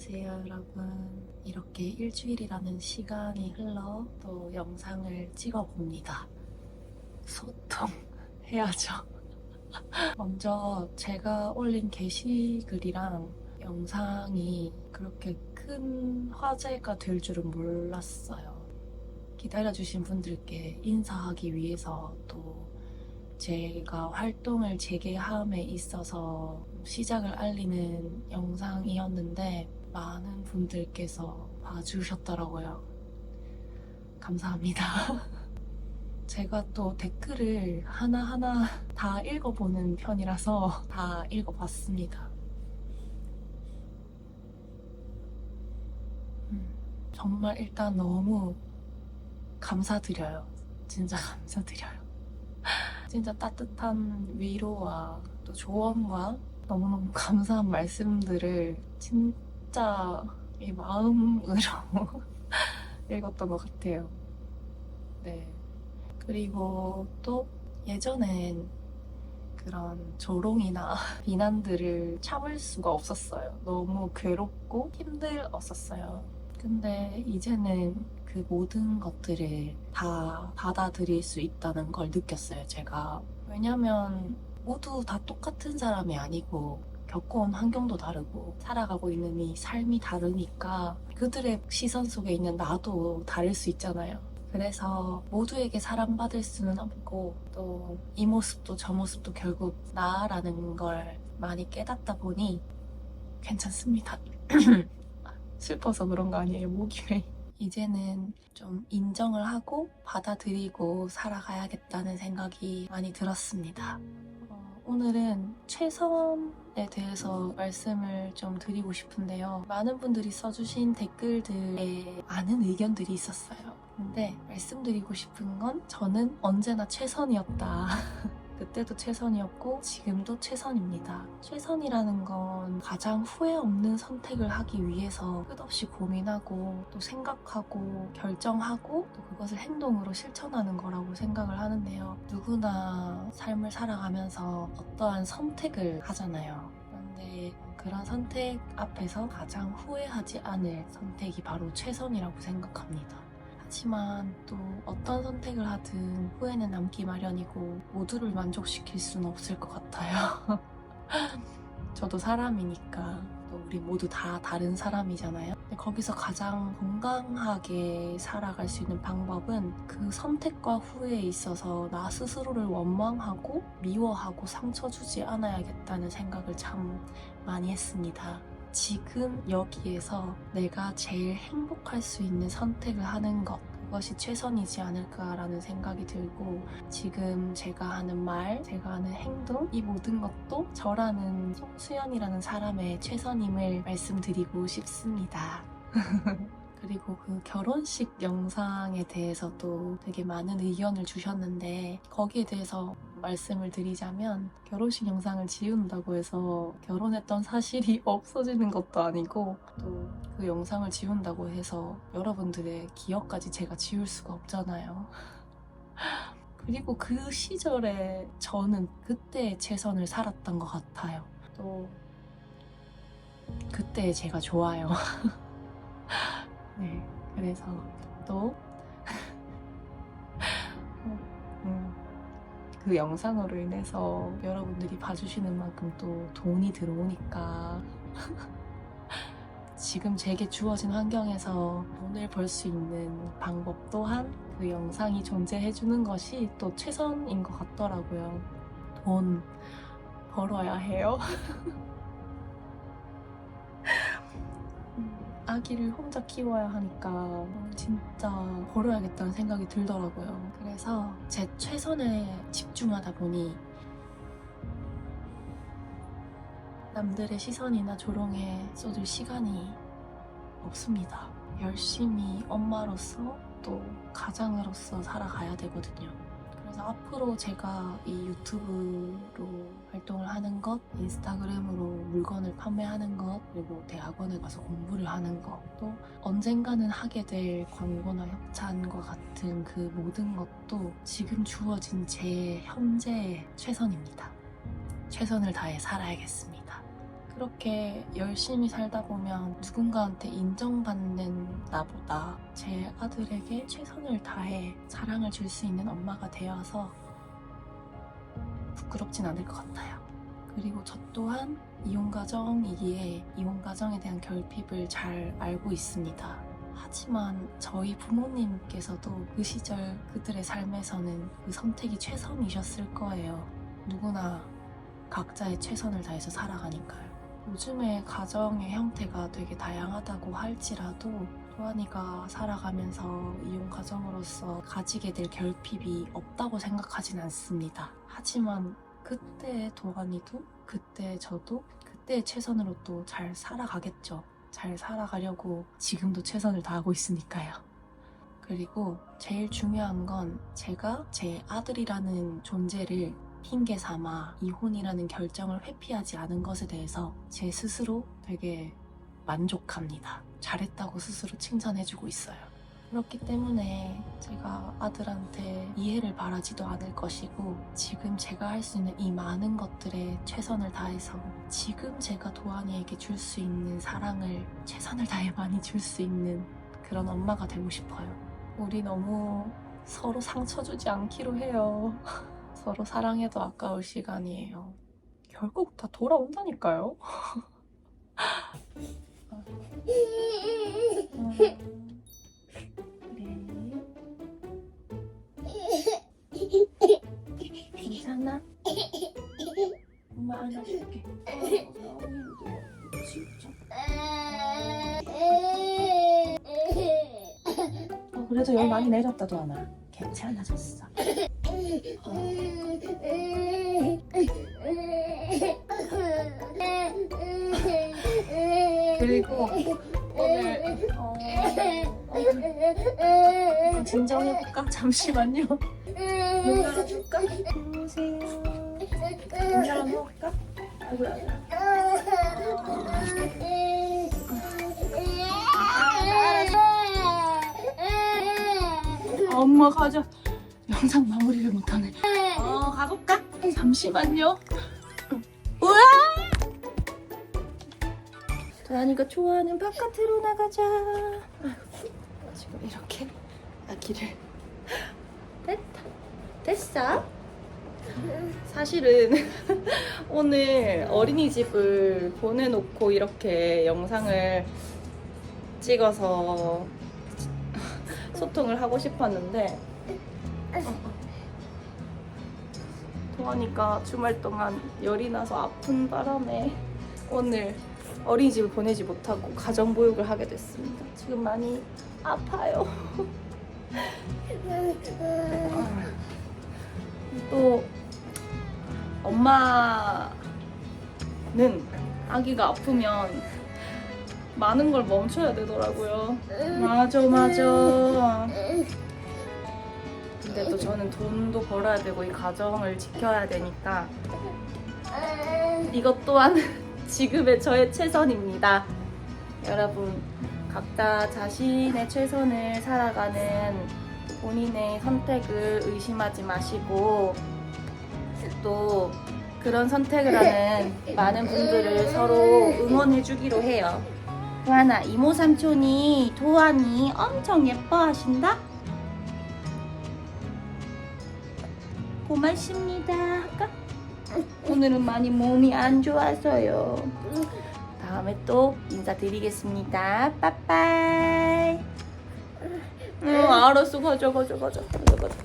안녕하세요 여러분. 이렇게 일주일이라는 시간이 흘러 또 영상을 찍어봅니다. 소통해야죠. 먼저 제가 올린 게시글이랑 영상이 그렇게 큰 화제가 될 줄은 몰랐어요. 기다려주신 분들께 인사하기 위해서 또 제가 활동을 재개함에 있어서 시작을 알리는 영상이었는데 많은 분들께서 봐주셨더라고요. 감사합니다. 제가 또 댓글을 하나하나 다 읽어보는 편이라서 다 읽어봤습니다. 음, 정말 일단 너무 감사드려요. 진짜 감사드려요. 진짜 따뜻한 위로와 또 조언과 너무너무 감사한 말씀들을 진 짜 이 마음으로 읽었던 것 같아요. 네. 그리고 또 예전엔 그런 조롱이나 비난들을 참을 수가 없었어요. 너무 괴롭고 힘들었었어요. 근데 이제는 그 모든 것들을 다 받아들일 수 있다는 걸 느꼈어요, 제가. 왜냐면 모두 다 똑같은 사람이 아니고 겪어온 환경도 다르고 살아가고 있는 이 삶이 다르니까 그들의 시선 속에 있는 나도 다를 수 있잖아요. 그래서 모두에게 사랑받을 수는 없고 또 이 모습도 저 모습도 결국 나라는 걸 많이 깨닫다 보니 괜찮습니다. 슬퍼서 그런 거 아니에요, 목이 왜. 이제는 좀 인정을 하고 받아들이고 살아가야겠다는 생각이 많이 들었습니다. 어, 오늘은 최선에 대해서 말씀을 좀 드리고 싶은데요. 많은 분들이 써주신 댓글들에 많은 의견들이 있었어요. 근데 말씀드리고 싶은 건 저는 언제나 최선이었다. 그때도 최선이었고 지금도 최선입니다. 최선이라는 건 가장 후회 없는 선택을 하기 위해서 끝없이 고민하고 또 생각하고 결정하고 또 그것을 행동으로 실천하는 거라고 생각을 하는데요. 누구나 삶을 살아가면서 어떠한 선택을 하잖아요. 그런데 그런 선택 앞에서 가장 후회하지 않을 선택이 바로 최선이라고 생각합니다. 하지만 또 어떤 선택을 하든 후회는 남기 마련이고 모두를 만족시킬 수는 없을 것 같아요. 저도 사람이니까 또 우리 모두 다 다른 사람이잖아요. 거기서 가장 건강하게 살아갈 수 있는 방법은 그 선택과 후회에 있어서 나 스스로를 원망하고 미워하고 상처 주지 않아야겠다는 생각을 참 많이 했습니다. 지금 여기에서 내가 제일 행복할 수 있는 선택을 하는 것 그것이 최선이지 않을까라는 생각이 들고 지금 제가 하는 말, 제가 하는 행동 이 모든 것도 저라는 송수연이라는 사람의 최선임을 말씀드리고 싶습니다. 그리고 그 결혼식 영상에 대해서도 되게 많은 의견을 주셨는데 거기에 대해서 말씀을 드리자면 결혼식 영상을 지운다고 해서 결혼했던 사실이 없어지는 것도 아니고 또 그 영상을 지운다고 해서 여러분들의 기억까지 제가 지울 수가 없잖아요. 그리고 그 시절에 저는 그때의 최선을 살았던 것 같아요. 또 그때 제가 좋아요. 네, 그래서 또 음, 그 영상으로 인해서 여러분들이 봐주시는 만큼 또 돈이 들어오니까 지금 제게 주어진 환경에서 돈을 벌 수 있는 방법 또한 그 영상이 존재해주는 것이 또 최선인 것 같더라고요. 돈 벌어야 해요. 아기를 혼자 키워야 하니까 진짜 벌어야겠다는 생각이 들더라고요. 그래서 제 최선에 집중하다 보니 남들의 시선이나 조롱에 쏟을 시간이 없습니다. 열심히 엄마로서 또 가장으로서 살아가야 되거든요. 앞으로 제가 이 유튜브로 활동을 하는 것, 인스타그램으로 물건을 판매하는 것, 그리고 대학원에 가서 공부를 하는 것, 또 언젠가는 하게 될 광고나 협찬과 같은 그 모든 것도 지금 주어진 제 현재의 최선입니다. 최선을 다해 살아야겠습니다. 그렇게 열심히 살다 보면 누군가한테 인정받는 나보다 제 아들에게 최선을 다해 사랑을 줄 수 있는 엄마가 되어서 부끄럽진 않을 것 같아요. 그리고 저 또한 이혼가정이기에 이혼가정에 대한 결핍을 잘 알고 있습니다. 하지만 저희 부모님께서도 그 시절 그들의 삶에서는 그 선택이 최선이셨을 거예요. 누구나 각자의 최선을 다해서 살아가니까요. 요즘의 가정의 형태가 되게 다양하다고 할지라도 도안이가 살아가면서 이혼 가정으로서 가지게 될 결핍이 없다고 생각하진 않습니다. 하지만 그때의 도안이도 그때 저도 그때의 최선으로 또 잘 살아가겠죠. 잘 살아가려고 지금도 최선을 다하고 있으니까요. 그리고 제일 중요한 건 제가 제 아들이라는 존재를 핑계 삼아 이혼이라는 결정을 회피하지 않은 것에 대해서 제 스스로 되게 만족합니다. 잘했다고 스스로 칭찬해주고 있어요. 그렇기 때문에 제가 아들한테 이해를 바라지도 않을 것이고 지금 제가 할 수 있는 이 많은 것들에 최선을 다해서 지금 제가 도안이에게 줄 수 있는 사랑을 최선을 다해 많이 줄 수 있는 그런 엄마가 되고 싶어요. 우리 너무 서로 상처 주지 않기로 해요. 서로 사랑해도 아까울 시간이에요. 결국 다 돌아온다니까요. 괜찮아? 엄마 안아줄게. 진짜. 어, 그래도 열 많이 내렸다, 도아나. 괜찮아졌어. 그리고 오늘 어, 어, 진정해볼까? 잠시만요. 안녕하세요. 문 열어놓을까? 아이고야. 아, 엄마 가자. 영상 마무리를 못하네. 어, 가볼까? 잠시만요. 우와! 도란이가 좋아하는 바깥으로 나가자. 아이고, 지금 이렇게 아기를 됐다. 됐어? 사실은 오늘 어린이집을 보내놓고 이렇게 영상을 찍어서 소통을 하고 싶었는데 도하니까 주말 동안 열이 나서 아픈 바람에 오늘 어린이집을 보내지 못하고 가정보육을 하게 됐습니다. 지금 많이 아파요. 또 엄마는 아기가 아프면 많은 걸 멈춰야 되더라고요. 맞아, 맞아. 또 저는 돈도 벌어야 되고 이 가정을 지켜야 되니까 이것 또한 지금의 저의 최선입니다. 여러분, 각자 자신의 최선을 살아가는 본인의 선택을 의심하지 마시고 또 그런 선택을 하는 많은 분들을 서로 응원해 주기로 해요. 도하나, 이모 삼촌이 도안이 엄청 예뻐하신다? 고맙습니다. 할까? 오늘은 많이 몸이 안 좋아서요. 다음에 또 인사드리겠습니다. 빠빠이. 응, 알았어. 가자, 가자. 가자, 가자.